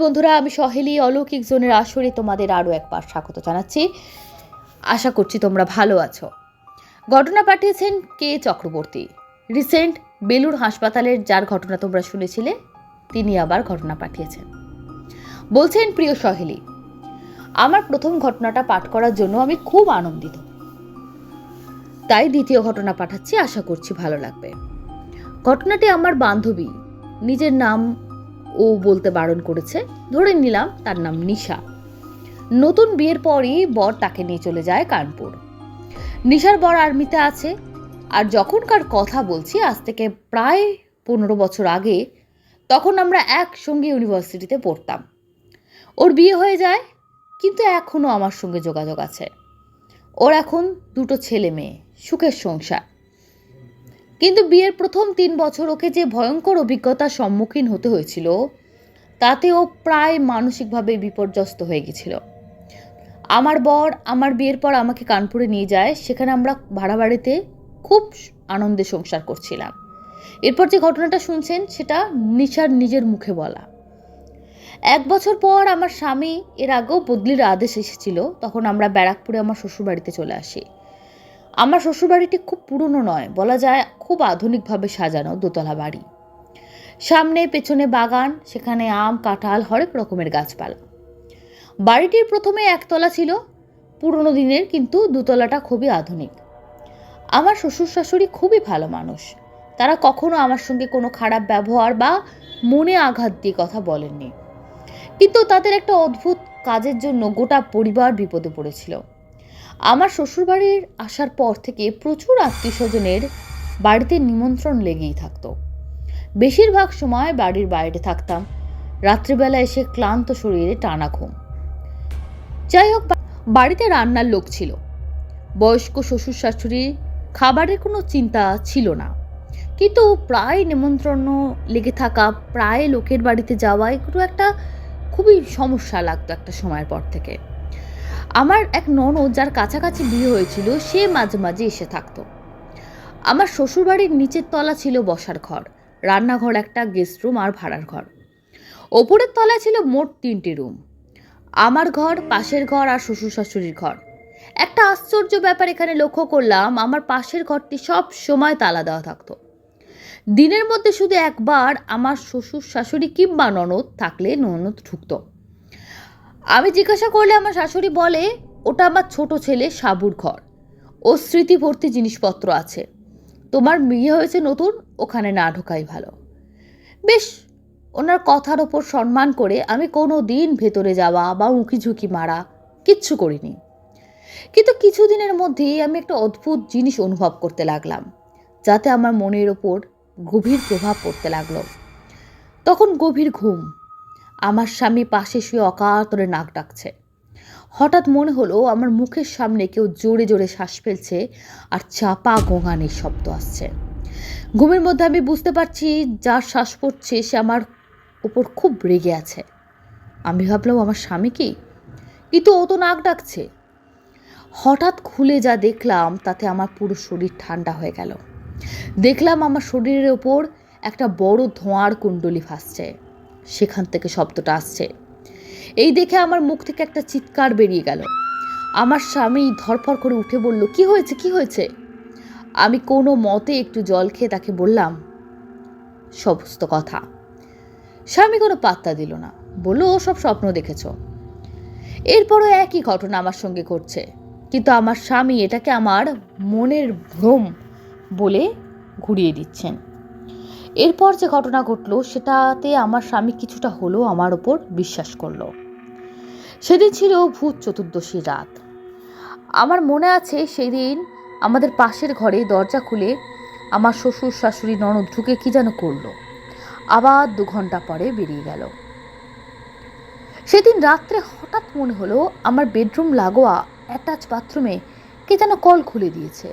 বন্ধুরা, আমি সহেলি, অলৌকিক জোনের আসরে তোমাদের আরও একবার স্বাগত জানাচ্ছি। আশা করছি তোমরা ভালো আছো। ঘটনা পাঠিয়েছেন কে চক্রবর্তী? রিসেন্ট বেলুর হাসপাতালের যার ঘটনা তোমরা শুনেছিলে, তিনি আবার ঘটনা পাঠিয়েছেন। বলছেন, প্রিয় সহেলি, আমার প্রথম ঘটনাটা পাঠ করার জন্য আমি খুব আনন্দিত। তাই দ্বিতীয় ঘটনা পাঠাচ্ছি, আশা করছি ভালো লাগবে। ঘটনাটি আমার বান্ধবী, নিজের নাম ও বলতে বারণ করেছে। ধরে নিলাম তার নাম নিশা। নতুন বিয়ের পরই বর তাকে নিয়ে চলে যায় কানপুর। নিশার বর আর্মিতে আছে। আর যখনকার কথা বলছি, আজ থেকে প্রায় পনেরো বছর আগে, তখন আমরা একসঙ্গে ইউনিভার্সিটিতে পড়তাম। ওর বিয়ে হয়ে যায়, কিন্তু এখনও আমার সঙ্গে যোগাযোগ আছে। ওর এখন দুটো ছেলে মেয়ে, সুখের সংসার। কিন্তু বিয়ের প্রথম তিন বছর ওকে যে ভয়ঙ্কর অভিজ্ঞতার সম্মুখীন হতে হয়েছিল তাতে ও প্রায় মানসিকভাবে বিপর্যস্ত হয়ে গেছিল। আমার বর আমার বিয়ের পর আমাকে কানপুরে নিয়ে যায়, সেখানে আমরা ভাড়া বাড়িতে খুব আনন্দে সংসার করছিলাম। এরপর যে ঘটনাটা শুনছেন, সেটা নিশার নিজের মুখে বলা। এক বছর পর আমার স্বামী এর আগেও বদলির আদেশ এসেছিল, তখন আমরা ব্যারাকপুরে আমার শ্বশুরবাড়িতে চলে আসি। আমার শ্বশুরবাড়িটি খুব পুরনো নয়, বলা যায় খুব আধুনিকভাবে সাজানো দোতলা বাড়ি। সামনে পেছনে বাগান, সেখানে আম, কাঁঠাল, হরেক রকমের গাছপালা। বাড়িটির প্রথমে একতলা ছিল, পুরনো দিনের কিন্তু দুতলাটা খুবই আধুনিক। আমার শ্বশুর শাশুড়ি খুবই ভালো মানুষ। তারা কখনো আমার সঙ্গে কোনো খারাপ ব্যবহার বা মনে আঘাত দিয়ে কথা বলেননি। কিন্তু তাদের একটা অদ্ভুত কাজের জন্য গোটা পরিবার বিপদে পড়েছিল। আমার শ্বশুরবাড়ির আসার পর থেকে প্রচুর আত্মীয় স্বজনের বাড়িতে নিমন্ত্রণ লেগেই থাকতো। বেশিরভাগ সময় বাড়ির বাইরে থাকতাম। রাত্রিবেলা এসে ক্লান্ত শরীরে টানা ঘুম। যাই হোক, বাড়িতে রান্নার লোক ছিল। বয়স্ক শ্বশুর শাশুড়ি খাবারের কোনো চিন্তা ছিল না। কিন্তু প্রায় নিমন্ত্রণ লেগে থাকা, প্রায় লোকের বাড়িতে যাওয়া, এগুলো একটা খুবই সমস্যা লাগতো একটা সময়ের পর থেকে। আমার এক ননদ যার কাছাকাছি বিয়ে হয়েছিল, সে মাঝে মাঝে এসে থাকতো। আমার শ্বশুরবাড়ির নিচের তলা ছিল বসার ঘর, রান্নাঘর একটা গেস্ট রুম আর ভাড়ার ঘর। ওপরের তলায় ছিল মোট তিনটি রুম আমার ঘর, পাশের ঘর আর শ্বশুর শাশুড়ির ঘর। একটা আশ্চর্য ব্যাপার এখানে লক্ষ্য করলাম, আমার পাশের ঘরটি সব সময় তালা দেওয়া থাকতো। দিনের মধ্যে শুধু একবার আমার শ্বশুর শাশুড়ি কিংবা ননদ থাকলে ননদ ঢুকতো। আমি জিজ্ঞাসা করলে আমার শাশুড়ি বলে, ওটা আমার ছোট ছেলে সাবুর ঘর। ও স্মৃতিভর্তি জিনিসপত্র আছে। তোমার বিয়ে হয়েছে নতুন, ওখানে না ঢোকাই ভালো। বেশ, ওনার কথার ওপর সম্মান করে আমি কোনো দিন ভেতরে যাওয়া বা উঁকি ঝুঁকি মারা কিচ্ছু করিনি। কিন্তু কিছুদিনের মধ্যেই আমি একটা অদ্ভুত জিনিস অনুভব করতে লাগলাম, যাতে আমার মনের ওপর গভীর প্রভাব পড়তে লাগল। তখন গভীর ঘুম আমার স্বামী পাশে শুয়ে অকাতরে নাক ডাকছে। হঠাৎ মনে হলো আমার মুখের সামনে কেউ জোরে জোরে শ্বাস ফেলছে আর চাপা গোঙানির শব্দ আসছে। ঘুমের মধ্যে আমি বুঝতে পারছি যার শ্বাস পড়ছে সে আমার উপর খুব রেগে আছে। আমি ভাবলাম, আমার স্বামী কি? কিন্তু ও তো নাক ডাকছে। হঠাৎ খুলে যা দেখলাম, তাতে আমার পুরো শরীর ঠান্ডা হয়ে গেল। দেখলাম আমার শরীরের ওপর একটা বড় ধোঁয়ার কুণ্ডলি ভাসছে। সেখান থেকে শব্দটা আসছে। এই দেখে আমার মুখ থেকে একটা চিৎকার বেরিয়ে গেল। আমার স্বামী ধরফর করে উঠে বলল, কি হয়েছে? কি হয়েছে? আমি কোনো মতে একটু জল খেয়ে তাকে বললাম, সমস্ত কথা। স্বামী কোনো পাত্তা দিল না, বলল, ও সব স্বপ্ন দেখেছ। এরপরও একই ঘটনা আমার সঙ্গে ঘটছে। কিন্তু আমার স্বামী এটাকে আমার মনের ভ্রম বলে ঘুরিয়ে দিচ্ছেন। এরপর যে ঘটনা ঘটলো, সেটাতে আমার স্বামী কিছুটা হলেও আমার ওপর বিশ্বাস করল। সেদিন ছিল ভূত চতুর্দশী রাত। আমার মনে আছে সেদিন আমাদের পাশের ঘরে দরজা খুলে আমার শ্বশুর, শাশুড়ি, ননদ ঢুকে কি যেন করল। আবার দু ঘণ্টা পরে বেরিয়ে গেল। সেদিন রাত্রে হঠাৎ মনে হলো আমার বেডরুম লাগোয়া অ্যাটাচ বাথরুমে কে যেন কল খুলে দিয়েছে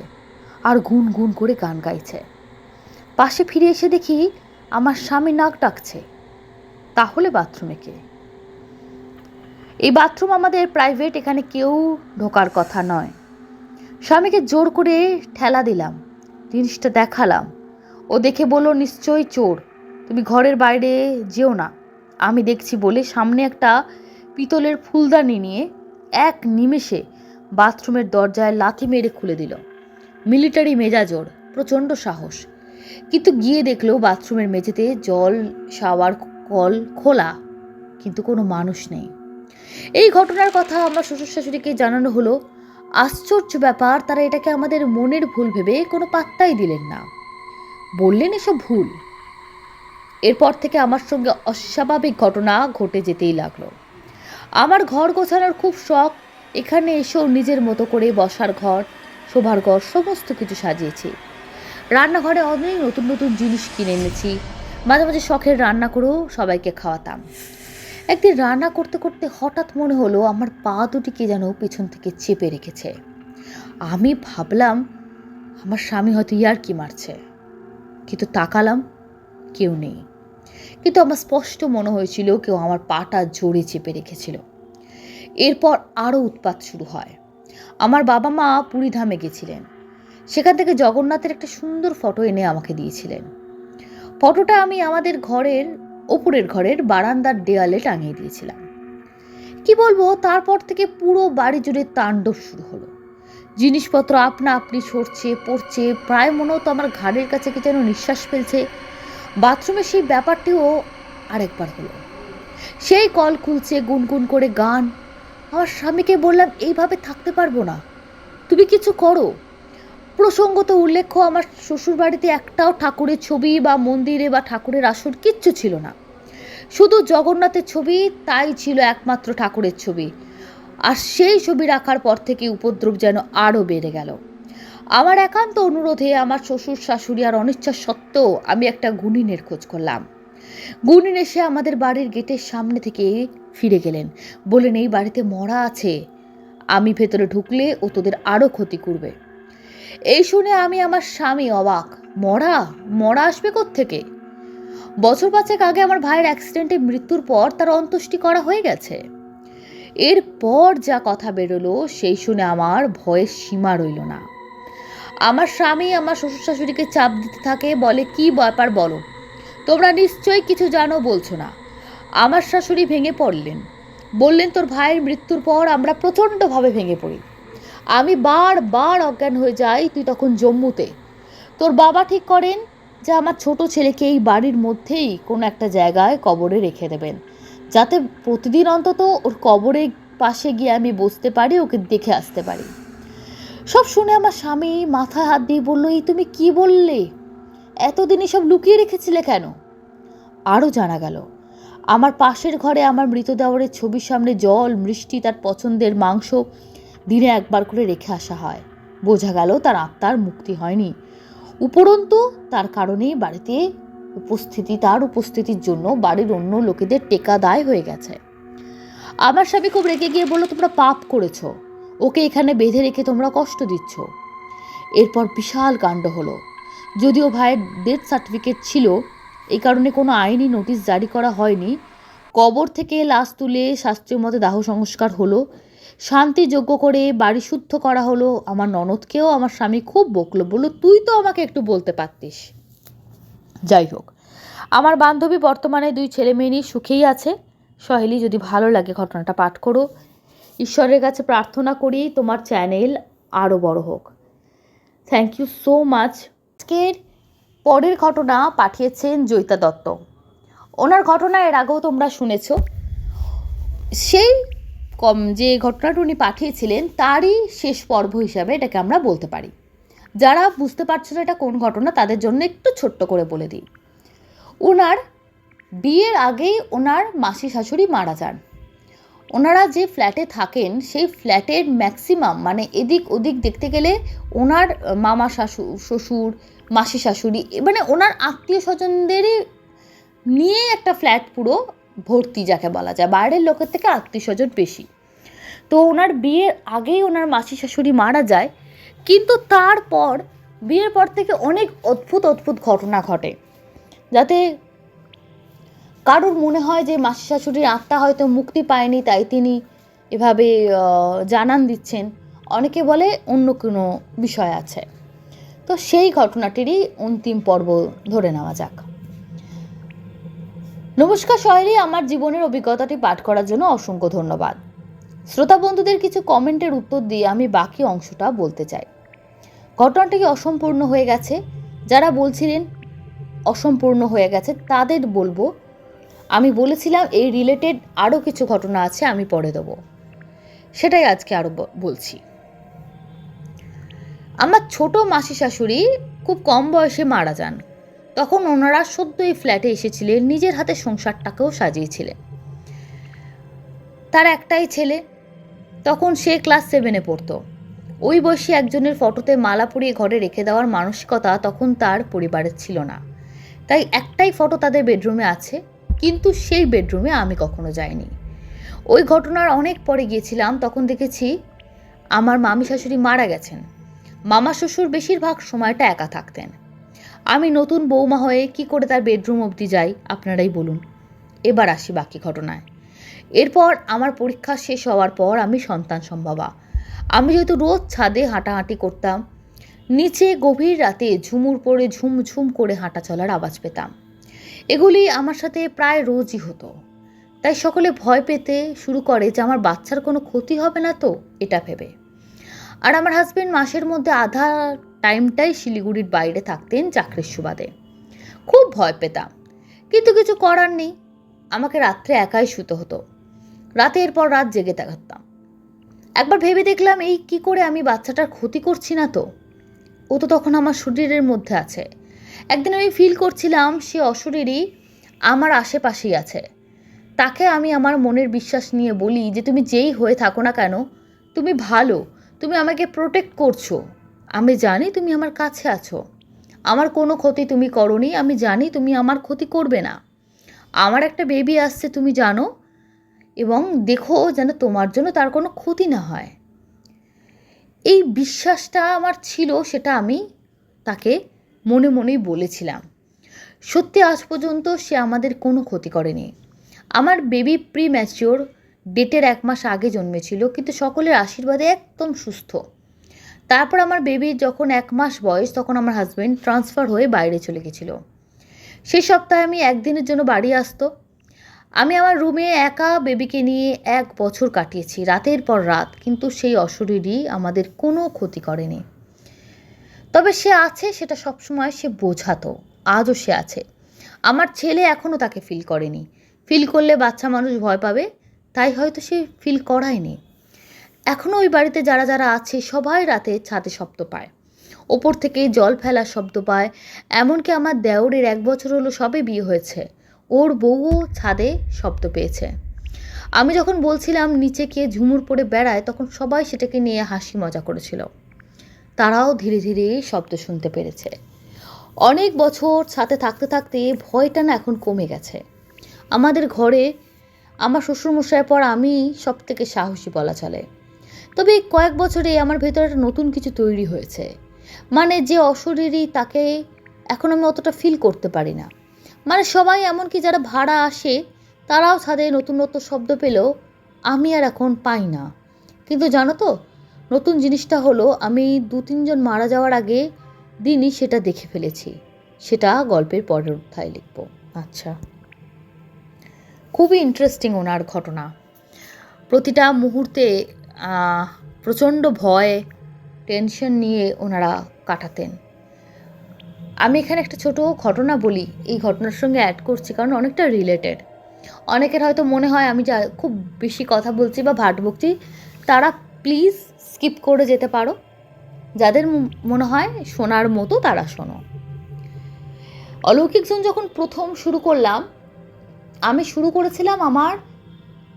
আর গুন গুন করে গান গাইছে। পাশে ফিরে এসে দেখি আমার স্বামী নাক ডাকছে। তাহলে বাথরুমে কে? এই বাথরুম আমাদের প্রাইভেট, এখানে কেউ ঢোকার কথা নয়। স্বামীকে জোর করে ঠেলা দিলাম, জিনিসটা দেখালাম। ও দেখে বলল, নিশ্চয়ই চোর, তুমি ঘরের বাইরে যেও না। আমি দেখছি বলে সামনে একটা পিতলের ফুলদানি নিয়ে এক নিমেষে বাথরুমের দরজায় লাথি মেরে খুলে দিল। মিলিটারি মেজাজোর, প্রচণ্ড সাহস। কিন্তু গিয়ে দেখল বাথরুমের মেঝেতে জল, শাওয়ার কল খোলা, কিন্তু কোনো মানুষ নেই। এই ঘটনার কথা আমার শ্বশুর শাশুড়িকে জানানো হলো। আশ্চর্য ব্যাপার, তারা এটাকে আমাদের মনের ভুল ভেবে কোনো পাত্তাই দিলেন না। বললেন এসব ভুল। এরপর থেকে আমার সঙ্গে অস্বাভাবিক ঘটনা ঘটে যেতেই লাগল। আমার ঘর গোছানোর খুব শখ, এখানে এসেও নিজের মতো করে বসার ঘর, শোভার ঘর, সমস্ত কিছু সাজিয়েছি। রান্নাঘরে অনেক নতুন নতুন জিনিস কিনে এনেছি। মাঝে মাঝে শখের রান্না করেও সবাইকে খাওয়াতাম। একদিন রান্না করতে করতে হঠাৎ মনে হলো আমার পা দুটিকে যেন পেছন থেকে চেপে রেখেছে। আমি ভাবলাম, আমার স্বামী হয়তো ইয়ার কি মারছে। কিন্তু তাকালাম, কেউ নেই। কিন্তু আমার স্পষ্ট মনে হয়েছিল কেউ আমার পাটা জোরে চেপে রেখেছিল। এরপর আরও উৎপাত শুরু হয়। আমার বাবা মা পুরীধামে গেছিলেন। সেখান থেকে জগন্নাথের একটা সুন্দর ফটো এনে আমাকে দিয়েছিলেন। ফটোটা আমি আমাদের ঘরের, ওপরের ঘরের বারান্দার দেয়ালে টাঙিয়ে দিয়েছিলাম। কি বলব, তারপর থেকে পুরো বাড়ি জুড়ে তাণ্ডব শুরু হলো। জিনিসপত্র আপনা আপনি সরছে, পড়ছে, প্রায় মনে হতো আমার ঘাড়ের কাছে কি যেন নিঃশ্বাস ফেলছে। বাথরুমে সেই ব্যাপারটিও আরেকবার হলো। সেই কল খুলছে, গুনগুন করে গান। আমার স্বামীকে বললাম, এইভাবে থাকতে পারব না। তুমি কিছু করো। প্রসঙ্গত উল্লেখ্য, আমার শ্বশুরবাড়িতে একটাও ঠাকুরের ছবি বা মন্দিরে বা ঠাকুরের আসন কিচ্ছু ছিল না। শুধু জগন্নাথের ছবি, তাই ছিল একমাত্র ঠাকুরের ছবি। আর সেই ছবি রাখার পর থেকে উপদ্রব যেন আরও বেড়ে গেল। আমার একান্ত অনুরোধে আমার শ্বশুর, শাশুড়ি আর অনিচ্ছা সত্ত্বেও আমি একটা গুণিনের খোঁজ করলাম। গুণিন এসে আমাদের বাড়ির গেটের সামনে থেকে ফিরে গেলেন। বলেন এই বাড়িতে মরা আছে। আমি ভেতরে ঢুকলে ও তোদের আরও ক্ষতি করবে। এই শুনে আমি আমার স্বামী অবাক। মরা? মরা আসবে থেকে বছর পাঁচেক আগে আমার ভাইয়ের অ্যাক্সিডেন্টে মৃত্যুর পর তার অন্ত্যেষ্টি করা হয়ে গেছে। এরপর যা কথা বেরোলো, সেই শুনে আমার ভয়ের সীমা রইল না। আমার স্বামী আমার শ্বশুর শাশুড়িকে চাপ দিতে থাকে, বলে, কি ব্যাপার বলো? তোমরা নিশ্চয়ই কিছু জানো, বলছো না। আমার শাশুড়ি ভেঙে পড়লেন। বললেন, তোর ভাইয়ের মৃত্যুর পর আমরা প্রচণ্ডভাবে ভেঙে পড়ি। আমি বারবার অজ্ঞান হয়ে যাই তুই তখন জম্মুতে। তোর বাবা ঠিক করেন যে আমার ছোট ছেলেকে এই বাড়ির মধ্যেই কোনো একটা জায়গায় কবরে রেখে দেবেন। যাতে প্রতিদিন অন্তত ওর কবরের পাশে গিয়ে আমি বসতে পারি, ওকে দেখে আসতে পারি। সব শুনে আমার স্বামী মাথায় হাত দিয়ে বলল, এই তুমি কি বললে? এতদিন সব লুকিয়ে রেখেছিলে কেন? আরও জানা গেল, আমার পাশের ঘরে আমার মৃতদেহরের ছবির সামনে জল, মিষ্টি, তার পছন্দের মাংস দিনে একবার করে রেখে আসা হয়। বোঝা গেল তার আত্মার মুক্তি হয়নি। উপরন্তু তার কারণেই বাড়িতে উপস্থিতি, তার উপস্থিতির জন্য বাড়ির অন্য লোকেদের টেকা দায় হয়ে গেছে। আমার স্বামী খুব রেগে গিয়ে বলল, তোমরা পাপ করেছ। ওকে এখানে বেঁধে রেখে তোমরা কষ্ট দিচ্ছ। এরপর বিশাল কাণ্ড হলো। যদিও ভাইয়ের ডেথ সার্টিফিকেট ছিল, এই কারণে কোনো আইনি নোটিশ জারি করা হয়নি। কবর থেকে লাশ তুলে শাস্ত্রীয় মতে দাহ সংস্কার হলো। শান্তি যোগ্য করে বাড়ি শুদ্ধ করা হলো, আমার ননদকেও, আমার স্বামী খুব বকলো, বলল, তুই তো আমাকে একটু বলতে পারতিস। যাই হোক, আমার বান্ধবী বর্তমানে দুই ছেলে মেয়ে নিয়ে সুখেই আছে। সহেলি, যদি ভালো লাগে ঘটনাটা পাঠ করো। ঈশ্বরের কাছে প্রার্থনা করি, তোমার চ্যানেল আরও বড় হোক। থ্যাংক ইউ সো মাচ আজকের পরের ঘটনা পাঠিয়েছেন জয়িতা দত্ত। ওনার ঘটনা এর আগেও তোমরা শুনেছ। সেই কম যে ঘটনাটা উনি পাঠিয়েছিলেন, তারই শেষ পর্ব হিসাবে এটাকে আমরা বলতে পারি। যারা বুঝতে পারছ না এটা কোন ঘটনা, তাদের জন্য একটু ছোট্ট করে বলে দিই। ওনার বিয়ের আগেই ওনার মাসি শাশুড়ি মারা যান। ওনারা যে ফ্ল্যাটে থাকেন, সেই ফ্ল্যাটের ম্যাক্সিমাম মানে এদিক ওদিক দেখতে গেলে ওনার মামা শাশু, শ্বশুর মাসি শাশুড়ি মানে ওনার আত্মীয় স্বজনদেরই নিয়ে একটা ফ্ল্যাট পুরো ভর্তি যাকে বলা যায়, বাইরের লোকের থেকে আত্মীয় স্বজন বেশি। তো ওনার বিয়ের আগেই ওনার মাসি শাশুড়ি মারা যায়, কিন্তু তারপর বিয়ের পর থেকে অনেক অদ্ভুত অদ্ভুত ঘটনা ঘটে। যাতে কারোর মনে হয় যে মাসি শাশুড়ির আত্মা হয়তো মুক্তি পায়নি, তাই তিনি এভাবে জানান দিচ্ছেন। অনেকে বলে অন্য কোনো বিষয় আছে। তো সেই ঘটনাটিরই অন্তিম পর্ব ধরে নেওয়া যাক। নমস্কার শহরে আমার জীবনের অভিজ্ঞতাটি পাঠ করার জন্য অসংখ্য ধন্যবাদ। শ্রোতা বন্ধুদের কিছু কমেন্টের উত্তর দিয়ে আমি বাকি অংশটা বলতে চাই। ঘটনাটি অসম্পূর্ণ হয়ে গেছে? যারা বলছিলেন অসম্পূর্ণ হয়ে গেছে, তাদের বলব, আমি বলেছিলাম এই রিলেটেড আরও কিছু ঘটনা আছে, আমি পরে দেবো। সেটাই আজকে আরও বলছি। আমার ছোট মাসি শাশুড়ি খুব কম বয়সে মারা যান। তখন ওনারা সদ্য এই ফ্ল্যাটে এসেছিলেন, নিজের হাতে সংসারটাকেও সাজিয়েছিলেন। তার একটাই ছেলে, তখন সে ক্লাস সেভেনে পড়তো। ওই বয়সী একজনের ফটোতে মালা পরিয়ে ঘরে রেখে দেওয়ার মানসিকতা তখন তার পরিবারের ছিল না। তাই একটাই ফটো তাদের বেডরুমে আছে, কিন্তু সেই বেডরুমে আমি কখনো যাইনি। ওই ঘটনার অনেক পরে গিয়েছিলাম, তখন দেখেছি আমার মামি শাশুড়ি মারা গেছেন। মামা শ্বশুর বেশিরভাগ সময়টা একা থাকতেন। আমি নতুন বৌমা হয়ে কি করে তার বেডরুম অবধি যাই? আপনারাই বলুন। এবার আসি বাকি ঘটনায়। এরপর আমার পরীক্ষা শেষ হওয়ার পর আমি সন্তান সম্ভবা। আমি যেহেতু রোজ ছাদে হাঁটাহাঁটি করতাম, নিচে গভীর রাতে ঝুমুর পড়ে ঝুম ঝুম করে হাঁটা চলার আওয়াজ পেতাম। এগুলি আমার সাথে প্রায় রোজই হতো। তাই সকলে ভয় পেতে শুরু করে যে আমার বাচ্চার কোনো ক্ষতি হবে না তো, এটা ভেবে। আর আমার হাজবেন্ড মাসের মধ্যে আধা টাইমটাই শিলিগুড়ির বাইরে থাকতেন চাকরির সুবাদে। খুব ভয় পেতাম। কিন্তু কিছু করার নেই। আমাকে রাত্রে একাই শুতে হতো। রাতের পর রাত জেগে থাকতাম। একবার ভেবে দেখলাম, এই কি করে আমি বাচ্চাটার ক্ষতি করছি না তো? ও তো তখন আমার শরীরের মধ্যে আছে। একদিন আমি ফিল করছিলাম, সে অশরীরই আমার আশেপাশেই আছে। তাকে আমি আমার মনের বিশ্বাস নিয়ে বলি যে, তুমি যেই হয়ে থাকো না কেন, তুমি ভালো, তুমি আমাকে প্রোটেক্ট করছ। আমি জানি তুমি আমার কাছে আছো। আমার কোনো ক্ষতি তুমি করনি, আমি জানি তুমি আমার ক্ষতি করবে না। আমার একটা বেবি আসছে, তুমি জানো, এবং দেখো যেন তোমার জন্য তার কোনো ক্ষতি না হয়। এই বিশ্বাসটা আমার ছিল, সেটা আমি তাকে মনে মনেই বলেছিলাম। সত্যি আজ পর্যন্ত সে আমাদের কোনো ক্ষতি করেনি। আমার বেবি প্রি ম্যাচিওর ডেটের এক মাস আগে জন্মেছিল, কিন্তু সকলের আশীর্বাদে একদম সুস্থ। তারপর আমার বেবির যখন এক মাস বয়স, তখন আমার হাজব্যান্ড ট্রান্সফার হয়ে বাইরে চলে গেছিল। সেই সপ্তাহে আমি একদিনের জন্য বাড়ি আসতো। আমি আমার রুমে একা বেবিকে নিয়ে এক বছর কাটিয়েছি, রাতের পর রাত। কিন্তু সেই অশরীরই আমাদের কোনো ক্ষতি করেনি। তবে সে আছে, সেটা সবসময় সে বোঝাতো। আজও সে আছে। আমার ছেলে এখনও তাকে ফিল করেনি। ফিল করলে বাচ্চা মানুষ ভয় পাবে, তাই হয়তো সে ফিল করায়নি। এখনও ওই বাড়িতে যারা যারা আছে, সবাই রাতে ছাদে শব্দ পায়। ওপর থেকে জল ফেলার শব্দ পায়। এমনকি আমার দেওরের এক বছর হলো সবে বিয়ে হয়েছে। ওর বউও ছাদে শব্দ পেয়েছে। আমি যখন বলছিলাম নিচে কে ঝুমুর পড়ে বেড়ায়, তখন সবাই সেটাকে নিয়ে হাসি মজা করেছিল। তারাও ধীরে ধীরে শব্দ শুনতে পেরেছে। অনেক বছর সাথে থাকতে থাকতে ভয়টা না এখন কমে গেছে। আমাদের ঘরে আমার শ্বশুরমশাইয়ের পর আমি সব থেকে সাহসী বলা চলে। তবে কয়েক বছরে আমার ভেতরে একটা নতুন কিছু তৈরি হয়েছে। মানে যে অশরীরই তাকে এখন আমি অতটা ফিল করতে পারি না। মানে সবাই এমনকি যারা ভাড়া আসে, তারাও ছাদে নতুন নতুন শব্দ পেলেও আমি আর এখন পাই না। কিন্তু জানো তো, নতুন জিনিসটা হলো আমি দু তিনজন মারা যাওয়ার আগে দিনই সেটা দেখে ফেলেছি। সেটা গল্পের পরের অধ্যায় লিখব। আচ্ছা। খুবই ইন্টারেস্টিং ওনার ঘটনা। প্রতিটা মুহূর্তে প্রচণ্ড ভয় টেনশন নিয়ে ওনারা কাটাতেন। আমি এখানে একটা ছোট ঘটনা বলি, এই ঘটনার সঙ্গে অ্যাড করছি, কারণ অনেকটা রিলেটেড অনেকের হয়তো মনে হয় আমি যা খুব বেশি কথা বলছি বা ভাট বকছি, তারা প্লিজ স্কিপ করে যেতে পারো। যাদের মনে হয় শোনার মতো তারা শোনো। অলৌকিক জন যখন প্রথম শুরু করলাম, আমি শুরু করেছিলাম আমার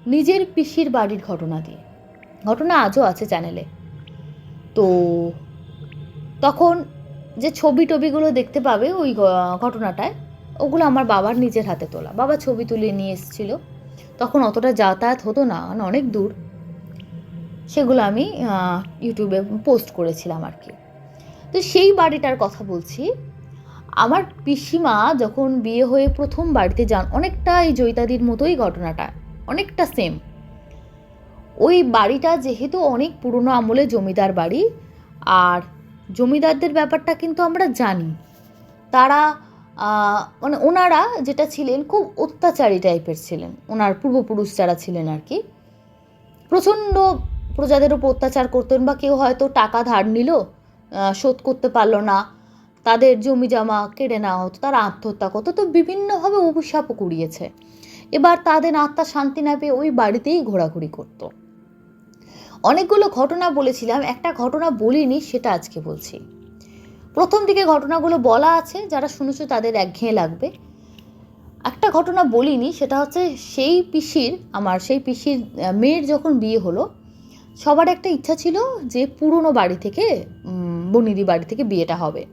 নিজের পিসির বাড়ির ঘটনা দিয়ে। ঘটনা আজও আছে চ্যানেলে। তো তখন যে ছবি টবিগুলো দেখতে পাবে ওই ঘটনাটায়, ওগুলো আমার বাবার নিজের হাতে তোলা। বাবা ছবি তুলে নিয়ে এসেছিল। তখন অতটা যাতায়াত হতো না অনেক দূর। সেগুলো আমি ইউটিউবে পোস্ট করেছিলাম আর কি। তো সেই বাড়িটার কথা বলছি, আমার পিসিমা যখন বিয়ে হয়ে প্রথম বাড়িতে যান অনেকটা এই জৈতাদির মতোই ঘটনাটা, অনেকটা সেম ওই বাড়িটা যেহেতু অনেক পুরনো আমলে জমিদার বাড়ি, আর জমিদারদের ব্যাপারটা কিন্তু আমরা জানি। তারা মানে ওনারা যেটা ছিলেন খুব অত্যাচারী টাইপের ছিলেন, ওনার পূর্বপুরুষ যারা ছিলেন আর কি। প্রচণ্ড প্রজাদের উপর অত্যাচার করতেন বা কেউ হয়তো টাকা ধার নিল শোধ করতে পারল না, তাদের জমি জমা কেড়ে নেওয়া হতো, তারা আত্মহত্যা করতো, তো বিভিন্নভাবে অভিশাপও কুড়িয়েছে। এবার তাদের আত্মা শান্তি না পেয়ে ওই বাড়িতেই ঘোরাঘুরি করতো। অনেকগুলো ঘটনা বলেছিলাম, একটা ঘটনা বলিনি, সেটা আজকে বলছি। প্রথম দিকে ঘটনাগুলো বলা আছে, যারা শুনেছো তাদের একঘেয়ে লাগবে। একটা ঘটনা বলিনি, সেটা হচ্ছে সেই পিসির, আমার সেই পিসির মেয়ের যখন বিয়ে হলো, সবার একটা ইচ্ছা ছিল যে পুরনো বাড়ি থেকে বনিদি বাড়ি থেকে বিয়েটা হবে।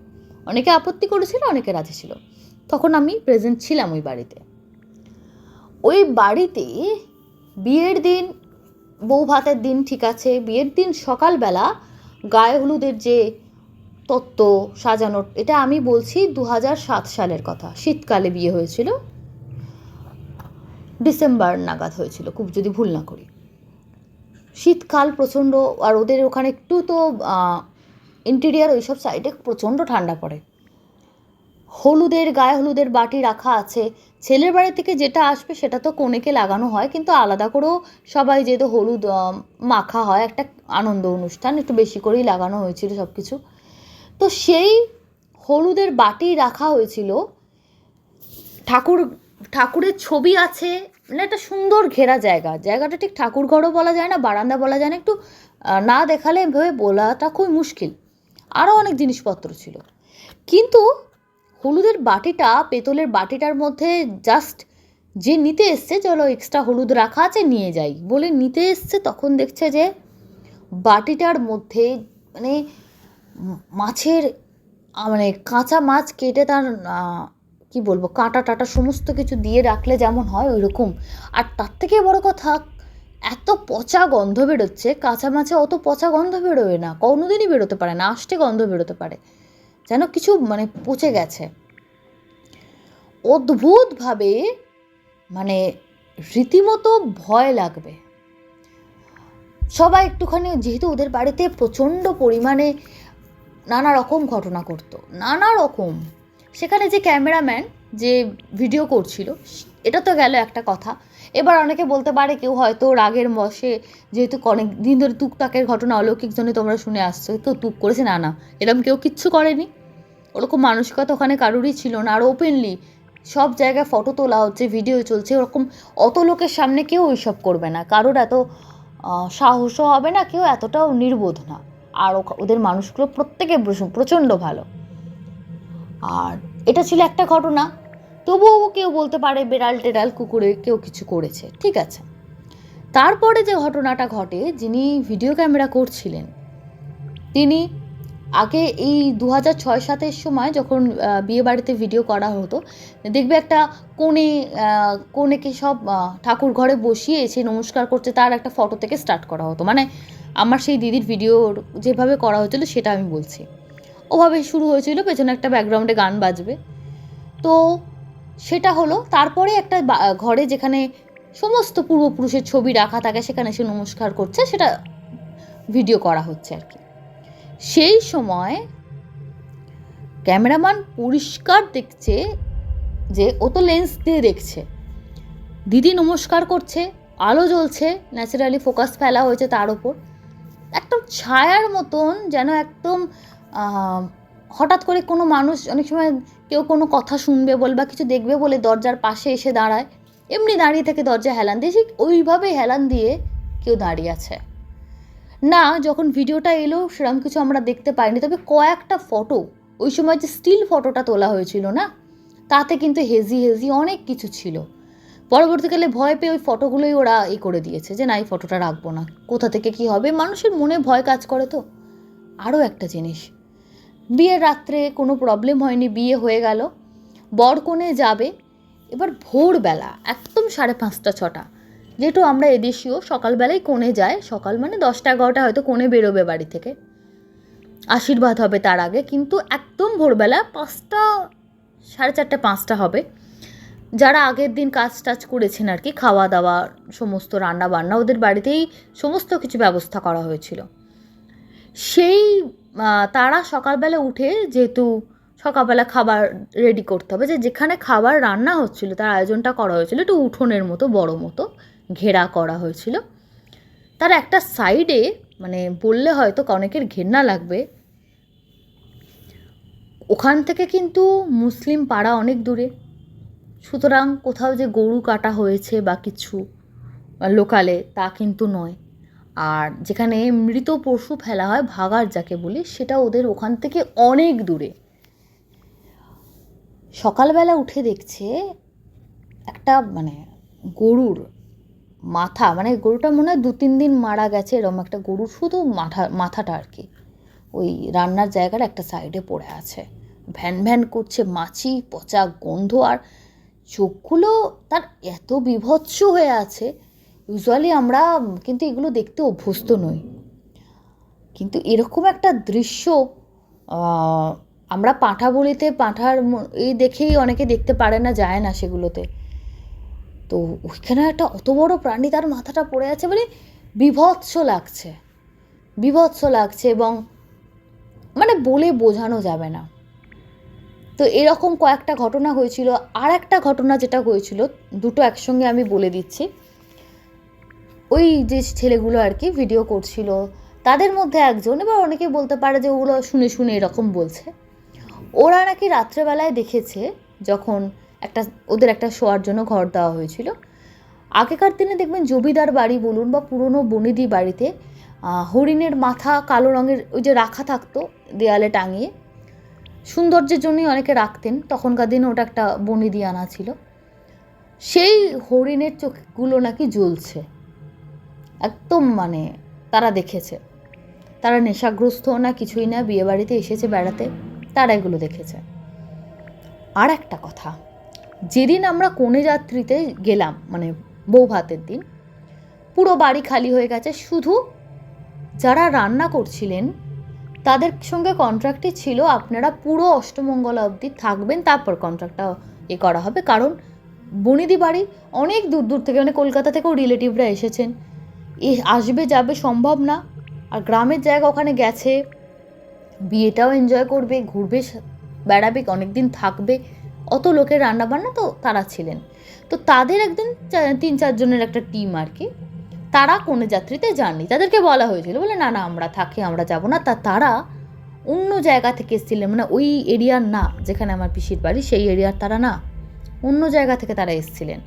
অনেকে আপত্তি করেছিল, অনেকে রাজি ছিল। তখন আমি প্রেজেন্ট ছিলাম ওই বাড়িতে। ওই বাড়িতে বিয়ের দিন বউ ভাতের দিন ঠিক আছে, বিয়ের দিন সকালবেলা গায়ে হলুদের যে তত্ত্ব সাজানোর, এটা আমি বলছি দু সাত সালের কথা। শীতকালে বিয়ে হয়েছিল, ডিসেম্বর নাগাদ হয়েছিল, খুব যদি ভুল না করি। শীতকাল প্রচণ্ড, আর ওদের ওখানে একটু তো ইন্টেরিয়ার ওইসব সাইডে প্রচণ্ড ঠান্ডা পড়ে। হলুদের, গায়ে হলুদের বাটি রাখা আছে ছেলের বাড়ি থেকে যেটা আসবে সেটা তো কনেকে লাগানো হয়, কিন্তু আলাদা করেও সবাই যেহেতু হলুদ মাখা হয়, একটা আনন্দ অনুষ্ঠান, একটু বেশি করেই লাগানো হয়েছিল সব কিছু তো সেই হলুদের বাটি রাখা হয়েছিল। ঠাকুর, ঠাকুরের ছবি আছে মানে একটা সুন্দর ঘেরা জায়গা। জায়গাটা ঠিক ঠাকুর ঘরও বলা যায় না, বারান্দা বলা যায় না, একটু না দেখালে ভেবে বলাটা খুবই মুশকিল। আরও অনেক জিনিসপত্র ছিল। কিন্তু হলুদের বাটিটা, পেতলের বাটিটার মধ্যে জাস্ট যে নিতে এসছে চলো এক্সট্রা হলুদ রাখা আছে, নিয়ে যাই। বলে নিতে এসছে, তখন দেখছে যে বাটিটার মধ্যে মানে মাছের মানে কাঁচা মাছ কেটে তার কি বলব, কাঁটা টাটা সমস্ত কিছু দিয়ে রাখলে যেমন হয় ওই রকম আর তার থেকে বড় কথা, এত পচা গন্ধ বেরোচ্ছে, কাঁচা মাছে অত পচা গন্ধ বেরোয় না, কোনোদিনই বেরোতে পারে না, আষ্টে গন্ধ বেরোতে পারে। যেন কিছু মানে পচে গেছে। অদ্ভুতভাবে মানে রীতিমতো ভয় লাগবে। সবাই একটুখানি যেহেতু ওদের বাড়িতে প্রচণ্ড পরিমাণে নানা রকম ঘটনা করতো নানা রকম। সেখানে যে ক্যামেরাম্যান যে ভিডিও করছিল, এটা তো গেল একটা কথা। এবার অনেকে বলতে পারে কেউ হয়তো রাগের বসে যেহেতু অনেক দিন ধরে টুকটাকের ঘটনা অলৌকিক জন্য তোমরা শুনে আসছো কেউ টুক করেছে, না না, এরকম কেউ কিচ্ছু করেনি। ওরকম মানসিকতা ওখানে কারোরই ছিল না। আর ওপেনলি সব জায়গায় ফটো তোলা হচ্ছে ভিডিও চলছে, ওরকম অত লোকের সামনে কেউ ওইসব করবে না। কারোর এত সাহসও হবে না, কেউ এতটাও নির্বোধ না। আর ওদের মানুষগুলো প্রত্যেকে প্রচণ্ড ভালো। আর এটা ছিল একটা ঘটনা। তবুও কেউ বলতে পারে বেড়াল টেড়াল কুকুরে কেউ কিছু করেছে। ঠিক আছে। তারপরে যে ঘটনাটা ঘটে, যিনি ভিডিও ক্যামেরা করছিলেন, তিনি আগে এই দু হাজার ছয় সাতের সময় যখন বিয়ে বাড়িতে ভিডিও করা হতো, দেখবে একটা কোণে কোণেকে সব ঠাকুর ঘরে বসিয়ে এসে নমস্কার করছে, তার একটা ফটো থেকে স্টার্ট করা হতো। মানে আমার সেই দিদির ভিডিও যেভাবে করা হয়েছিল, সেটা আমি বলছি। ওভাবে শুরু হয়েছিল, পেছনে একটা ব্যাকগ্রাউন্ডে গান বাজবে। তো সেটা হলো, তারপরে একটা ঘরে যেখানে সমস্ত পূর্বপুরুষের ছবি রাখা থাকে, সেখানে সে নমস্কার করছে, সেটা ভিডিও করা হচ্ছে আর কি। সেই সময় ক্যামেরাম্যান পরিষ্কার দেখছে যে, ও তো লেন্স দিয়ে দেখছে। দিদি নমস্কার করছে, আলো জ্বলছে ন্যাচারালি ফোকাস ফেলা হয়েছে তার ওপর একদম ছায়ার মতন, যেন একদম হঠাৎ করে কোনো মানুষ, অনেক সময় কেউ কোনো কথা শুনবে বলে বা কিছু দেখবে বলে দরজার পাশে এসে দাঁড়ায়, এমনি দাঁড়িয়ে থেকে দরজা হেলান দিয়ে, ঠিক ওইভাবে হেলান দিয়ে কেউ দাঁড়িয়ে আছে। না, যখন ভিডিওটা এলো, সেরকম কিছু আমরা দেখতে পাইনি। তবে কয়েকটা ফটো, ওই সময় যে স্টিল ফটোটা তোলা হয়েছিল না, তাতে কিন্তু হেজি হেজি অনেক কিছু ছিল। পরবর্তীকালে ভয় পেয়ে ওই ফটোগুলোই ওরা ই করে দিয়েছে যে, না, এই ফটোটা রাখব না। কোথা থেকে কি হবে? মানুষের মনে ভয় কাজ করে তো। আরও একটা জিনিস বিয়ের রাত্রে কোনো প্রবলেম হয়নি, বিয়ে হয়ে গেল। বর কোণে যাবে। এবার ভোরবেলা, একদম সাড়ে পাঁচটা, ছটা। যেহেতু আমরা এদেশীয়, সকালবেলায় কোণে যায়। সকাল মানে দশটা, এগারোটা হয়তো কোণে বেরোবে বাড়ি থেকে। আশীর্বাদ হবে তার আগে, কিন্তু একদম ভোরবেলা পাঁচটা, সাড়ে চারটে, পাঁচটা হবে। যারা আগের দিন কাজ টাজ করেছেন আর কি, খাওয়া দাওয়া, সমস্ত রান্না বান্না ওদের বাড়িতেই সমস্ত কিছু ব্যবস্থা করা হয়েছিল। সেই তারা সকালবেলা উঠে যেহেতু সকালবেলা খাবার রেডি করতে হবে, যে যেখানে খাবার রান্না হচ্ছিল, তার আয়োজনটা করা হয়েছিল একটু উঠোনের মতো, বড় মতো, ঘেরা করা হয়েছিল। তার একটা সাইডে মানে বললে হয়তো অনেকের ঘেন্না লাগবে, ওখান থেকে কিন্তু মুসলিম পাড়া অনেক দূরে। সুতরাং কোথাও যে গরু কাটা হয়েছে বা কিছু লোকালে, তা কিন্তু নয়। আর যেখানে মৃত পশু ফেলা হয় ভাগার যাকে বলি, সেটা ওদের ওখান থেকে অনেক দূরে। সকালবেলা উঠে দেখছে একটা মানে গরুর মাথা মানে গরুটা মনে হয় দু তিন দিন মারা গেছে, এরকম একটা গরুর শুধু মাথা, মাথাটা আর কি। ওই রান্নার জায়গার একটা সাইডে পড়ে আছে। ভ্যান ভ্যান করছে, মাছি, পচা গন্ধ, আর চোখগুলো তার এত বিভৎস হয়ে আছে ইউজুয়ালি আমরা কিন্তু এগুলো দেখতে অভ্যস্ত নই। কিন্তু এরকম একটা দৃশ্য আমরা পাঁঠা বলিতে পাঁঠার এই দেখেই অনেকে দেখতে পারে না, যায় না সেগুলোতে। তো ওইখানে একটা অত বড় প্রাণী তার মাথাটা পড়ে আছে বলে বিভৎস লাগছে। বিভৎস লাগছে এবং মানে বলে বোঝানো যাবে না। তো এরকম কয়েকটা ঘটনা হয়েছিল। আর একটা ঘটনা যেটা হয়েছিল, দুটো একসঙ্গে আমি বলে দিচ্ছি। ওই যে ছেলেগুলো আর কি ভিডিও করছিল, তাদের মধ্যে একজন, এবার অনেকে বলতে পারে যে ওগুলো শুনে শুনে এরকম বলছে। ওরা নাকি রাত্রেবেলায় দেখেছে যখন একটা, ওদের একটা শোয়ার জন্য ঘর দেওয়া হয়েছিল। আগেকার দিনে দেখবেন জমিদার বাড়ি বলুন বা পুরনো বনিদি বাড়িতে হরিণের মাথা কালো রঙের ওই যে রাখা থাকতো দেয়ালে টাঙিয়ে, সৌন্দর্যের জন্যই অনেকে রাখতেন, তখনকার দিনে ওটা একটা বনিদি আনা ছিল। সেই হরিণের চোখগুলো নাকি জ্বলছে। একদম মানে তারা দেখেছে। তারা নেশাগ্রস্ত না কিছুই না বিয়ে বাড়িতে এসেছে বেড়াতে তারা এগুলো দেখেছে। আর একটা কথা, যেদিন আমরা কনে যাত্রীতে গেলাম মানে বউ ভাতের দিন, পুরো বাড়ি খালি হয়ে গেছে, শুধু যারা রান্না করছিলেন, তাদের সঙ্গে কন্ট্রাক্টই ছিল, আপনারা পুরো অষ্টমঙ্গলা অবধি থাকবেন, তারপর কন্ট্রাক্টটা এ করা হবে। কারণ বনিদি বাড়ি অনেক দূর দূর থেকে মানে কলকাতা থেকেও রিলেটিভরা এসেছেন। এ আসবে যাবে সম্ভব না। আর গ্রামের জায়গা ওখানে গেছে। বিয়েটাও এনজয় করবে, ঘুরবে বেড়াবে অনেক দিন থাকবে। অত লোকের রান্নাবান্না তো তারা ছিলেন। তো তাদের একদিন তিন চারজনের একটা টিম আর কি। তারা কোনো যাত্রীতে যাননি। তাদেরকে বলা হয়েছিল, বলে না না, আমরা থাকি, আমরা যাব না। তা তারা অন্য জায়গা থেকে এসেছিলেন মানে ওই এরিয়ার না, যেখানে আমার পিসির বাড়ি, সেই এরিয়ার তারা না। অন্য জায়গা থেকে তারা এসেছিলেন।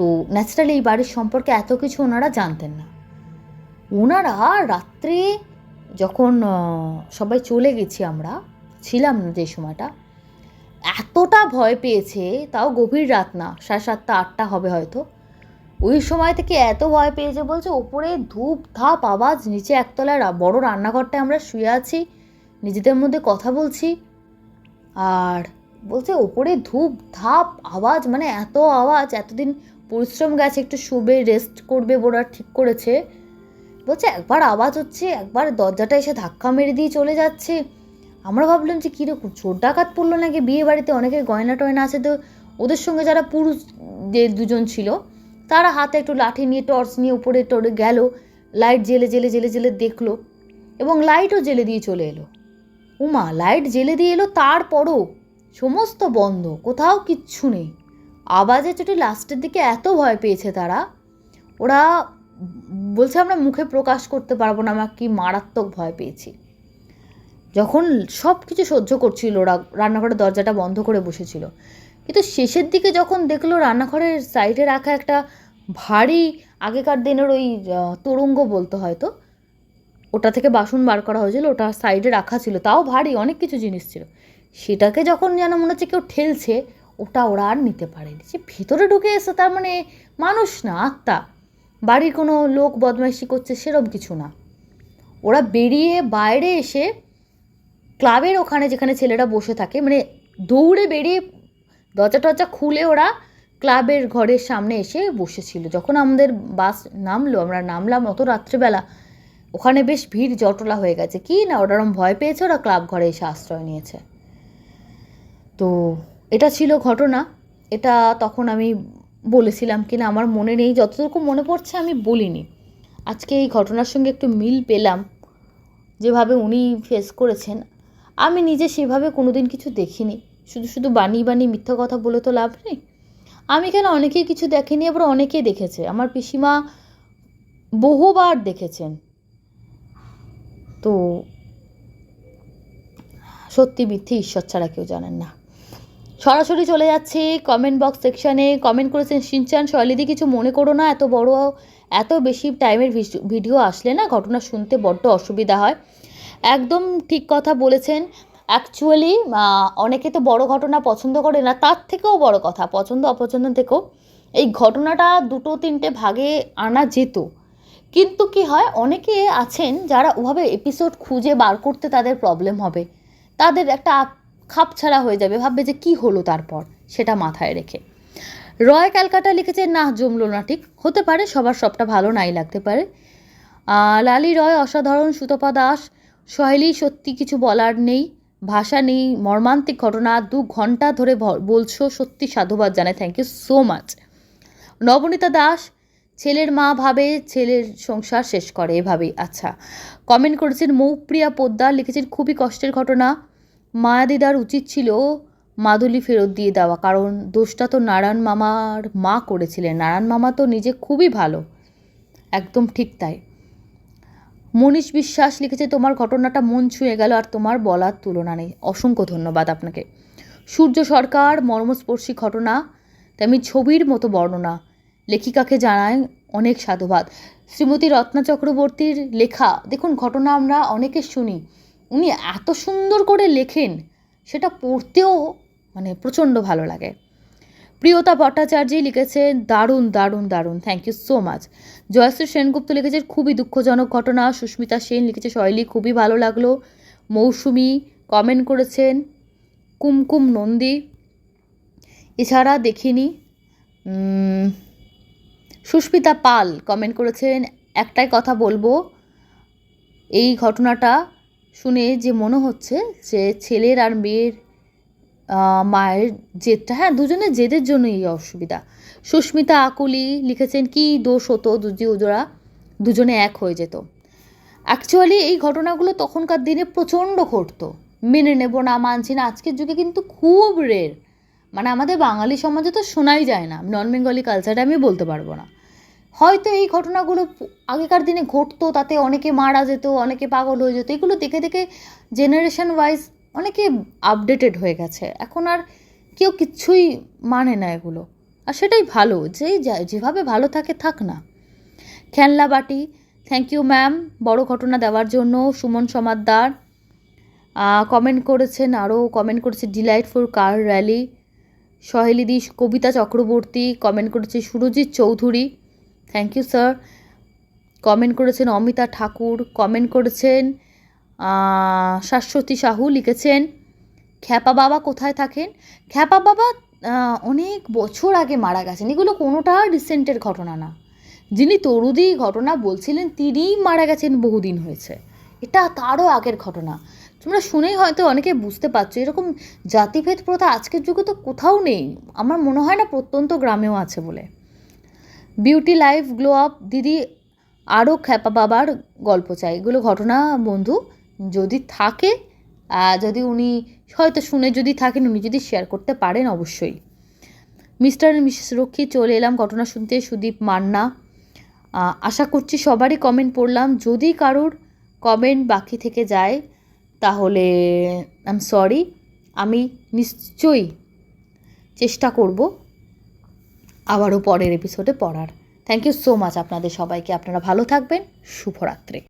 তো ন্যাচারালি এই বাড়ির সম্পর্কে এত কিছু ওনারা জানতেন না। ওনারা রাত্রে যখন সবাই চলে গেছি আমরা, ছিলাম না যে সময়টা, এতটা ভয় পেয়েছে, তাও গভীর রাত না, সাড়ে সাতটা, আটটা হবে হয়তো, ওই সময় থেকে এত ভয় পেয়েছে বলছে, ওপরে ধূপ ধাপ আওয়াজ, নিচে একতলায় বড় রান্নাঘরটায় আমরা শুয়ে আছি, নিজেদের মধ্যে কথা বলছি, আর বলছে ওপরে ধূপ ধাপ আওয়াজ মানে এত আওয়াজ, এতদিন পরিশ্রম গেছে একটু শুবে রেস্ট করবে ওরা ঠিক করেছে। বলছে, একবার আওয়াজ হচ্ছে, একবার দরজাটা এসে ধাক্কা মেরে দিয়ে চলে যাচ্ছে। আমরা ভাবলাম যে কীরকম চোর ডাকাত পড়ল নাকি? বিয়ে বাড়িতে অনেকের গয়না টয়না আছে তো ওদের সঙ্গে যারা পুরুষ যে দুজন ছিল, তারা হাতে একটু লাঠি নিয়ে টর্চ নিয়ে উপরে টরে গেল লাইট জেলে জেলে জেলে জেলে দেখল এবং লাইটও জেলে দিয়ে চলে এলো। উমা লাইট জেলে দিয়ে এলো, তারপরও সমস্ত বন্ধ, কোথাও কিচ্ছু নেই। আওয়াজে চোটে লাস্টের দিকে এত ভয় পেয়েছে তারা। ওরা বলছে, আমরা মুখে প্রকাশ করতে পারব না, আমরা কি মারাত্মক ভয় পেয়েছি। যখন সব কিছু সহ্য করছিল, ওরা রান্নাঘরের দরজাটা বন্ধ করে বসেছিল। কিন্তু শেষের দিকে যখন দেখল, রান্নাঘরের সাইডে রাখা একটা ভারী, আগেকার দিনের ওই তোরঙ্গ বলতো হয়তো, ওটা থেকে বাসন বার করা হয়েছিল, ওটা সাইডে রাখা ছিল। তাও ভারী, অনেক কিছু জিনিস ছিল। সেটাকে যখন যেন মনে হচ্ছে কেউ ঠেলছে ওটা ওরা আর নিতে পারেনি। যে ভেতরে ঢুকে এসে তার মানে মানুষ না, আত্মা। বাড়ির কোনো লোক বদমাইশি করছে সেরম কিছু না। ওরা বেরিয়ে বাইরে এসে ক্লাবের ওখানে যেখানে ছেলেরা বসে থাকে মানে দৌড়ে বেরিয়ে দরজা টরজা খুলে ওরা ক্লাবের ঘরের সামনে এসে বসেছিল। যখন আমাদের বাস নামলো, আমরা নামলাম অত রাত্রিবেলা, ওখানে বেশ ভিড় জটলা হয়ে গেছে। কি না ওরা ভয় পেয়েছে ওরা ক্লাব ঘরে এসে আশ্রয় নিয়েছে। তো এটা ছিল ঘটনা, এটা তখন আমি বলেছিলাম কিনা আমার মনে নেই, যতটুকু মনে পড়ছে আমি বলিনি। আজকে এই ঘটনার সঙ্গে একটু মিল পেলাম, যেভাবে উনি ফেস করেছেন। আমি নিজে সেভাবে কোনো দিন কিছু দেখিনি, শুধু শুধু বানিয়ে বানিয়ে মিথ্যা কথা বলে তো লাভ নেই। আমি কেন অনেকেই কিছু দেখেনি, আবার অনেকেই দেখেছে। আমার পিসিমা বহুবার দেখেছেন। তো সত্যি মিথ্যে ঈশ্বর ছাড়া কেউ জানেন না। সরাসরি চলে যাচ্ছি কমেন্ট বক্স সেকশানে কমেন্ট করেছেন সিনচান, শৈলীদি, কিছু মনে করো না, এত বড়, এত বেশি টাইমের ভিডিও আসলে না, ঘটনা শুনতে বড্ড অসুবিধা হয়। একদম ঠিক কথা বলেছেন। অ্যাকচুয়ালি অনেকে তো বড় ঘটনা পছন্দ করে না, তার থেকেও বড় কথা, পছন্দ অপছন্দ থেকেও। এই ঘটনাটা দুটো, তিনটে ভাগে আনা যেত। কিন্তু কি হয়, অনেকে আছেন যারা ওভাবে এপিসোড খুঁজে বার করতে তাদের প্রবলেম হবে। তাদের একটা খাপ ছাড়া হয়ে যাবে, ভাববে যে কি হলো তারপর, সেটা মাথায় রেখে। রয় ক্যালকাটা লিখেছে না জমলো না। ঠিক, হতে পারে সবার সবটা ভালো নাই লাগতে পারে। লালি রয়, অসাধারণ, সুতপা দাস সহেলি সত্যি কিছু বলার নেই, ভাষা নেই, মর্মান্তিক ঘটনা, দু ঘণ্টা ধরে বলছো, সত্যি সাধুবাদ জানাই thank you so much Nabanita Das, ছেলের মা ভাবে, ছেলের সংসার শেষ করে, এভাবেই আচ্ছা। কমেন্ট করেছেন, মৌপ্রিয়া পোদ্দার লিখেছেন, খুবই কষ্টের ঘটনা। মায়াদিদার উচিত ছিল মাদুলি ফেরত দিয়ে দেওয়া, কারণ দোষটা তো নারায়ণ মামার মা করেছিলেন। নারায়ণ মামা তো নিজে খুবই ভালো। একদম ঠিক তাই। মনীষ বিশ্বাস লিখেছে, তোমার ঘটনাটা মন ছুঁয়ে গেল আর তোমার বলার তুলনা নেই। অসংখ্য ধন্যবাদ আপনাকে। সূর্য সরকার মর্মস্পর্শী ঘটনা, তেমনি ছবির মতো বর্ণনা। লেখিকাকে জানায় অনেক সাধুবাদ। শ্রীমতী রত্না চক্রবর্তীর লেখা, দেখুন, ঘটনা আমরা অনেকে শুনি। উনি এত সুন্দর করে লেখেন, সেটা পড়তেও মানে প্রচণ্ড ভালো লাগে। প্রিয়তা ভট্টাচার্য লিখেছেন, দারুণ দারুণ দারুণ thank you so much Jayashree Sengupta লিখেছেন, খুবই দুঃখজনক ঘটনা। সুস্মিতা সেন লিখেছে শৈলী খুবই ভালো লাগল। মৌসুমি কমেন্ট করেছেন, কুমকুম নন্দী। এছাড়া দেখিনি সুস্মিতা পাল কমেন্ট করেছেন, একটাই কথা বলব, এই ঘটনাটা শুনে যে মনে হচ্ছে যে ছেলের আর মেয়ের মায়ের জেদটা হ্যাঁ দুজনের জেদের জন্যই এই অসুবিধা। সুস্মিতা আকুলি লিখেছেন, কি দোষ হতো দুজি ওজোরা দুজনে এক হয়ে যেত? অ্যাকচুয়ালি এই ঘটনাগুলো তখনকার দিনে প্রচণ্ড ঘটতো। মেনে নেব না, মানছি না। আজকের যুগে কিন্তু খুব রের মানে আমাদের বাঙালি সমাজে তো শোনাই যায় না। নন বেঙ্গলি কালচারে আমি বলতে পারব না। হয়তো এই ঘটনাগুলো আগেকার দিনে ঘটতো, তাতে অনেকে মারা যেত, অনেকে পাগল হয়ে যেত, এগুলো দেখে দেখে জেনারেশন ওয়াইজ অনেকে আপডেটেড হয়ে গেছে। এখন আর কেউ কিচ্ছুই মানে না এগুলো। আর সেটাই ভালো যে যেভাবে ভালো থাকে, থাক না। খেলনা বাটি থ্যাংক ইউ ম্যাম বড় ঘটনা দেওয়ার জন্য, সুমন সমাদ্দার। কমেন্ট করেছেন আরও কমেন্ট করেছে ডিলাইটফুল কার র্যালি সহেলিদি, কবিতা চক্রবর্তী কমেন্ট করেছে, Surajit Chowdhury. Thank you sir comment করেছেন অমিতা ঠাকুর কমেন্ট করেছেন শাশ্বতী সাহু লিখেছেন, খ্যাপা বাবা কোথায় থাকেন? খ্যাপা বাবা অনেক বছর আগে মারা গেছেন। এগুলো কোনোটা রিসেন্টের ঘটনা না। যিনি তরুদি ঘটনা বলছিলেন, তিনিই মারা গেছেন, বহুদিন হয়েছে। এটা তারও আগের ঘটনা। তোমরা শুনেই হয়তো অনেকে বুঝতে পারছ, এরকম জাতিভেদ প্রথা আজকের যুগে তো কোথাও নেই। আমার মনে হয় না প্রত্যন্ত গ্রামেও আছে বলে। বিউটি লাইফ, গ্লো আপ, দিদি আরও খ্যাপা বাবার গল্প চাই। এগুলো ঘটনা, বন্ধু, যদি থাকে যদি উনি হয়তো শুনে যদি থাকেন, উনি যদি শেয়ার করতে পারেন, অবশ্যই। মিস্টার অ্যান্ড মিসেস রক্ষী, চলে এলাম ঘটনা শুনতে, সুদীপ মান্না। আশা করছি সবারই কমেন্ট পড়লাম। যদি কারোর কমেন্ট বাকি থেকে যায়, তাহলে আই এম সরি আমি নিশ্চয়ই চেষ্টা করব। আবারও পরের এপিসোডে পড়ার। থ্যাংক ইউ সো মাচ আপনাদের সবাইকে। আপনারা ভালো থাকবেন। শুভরাত্রি।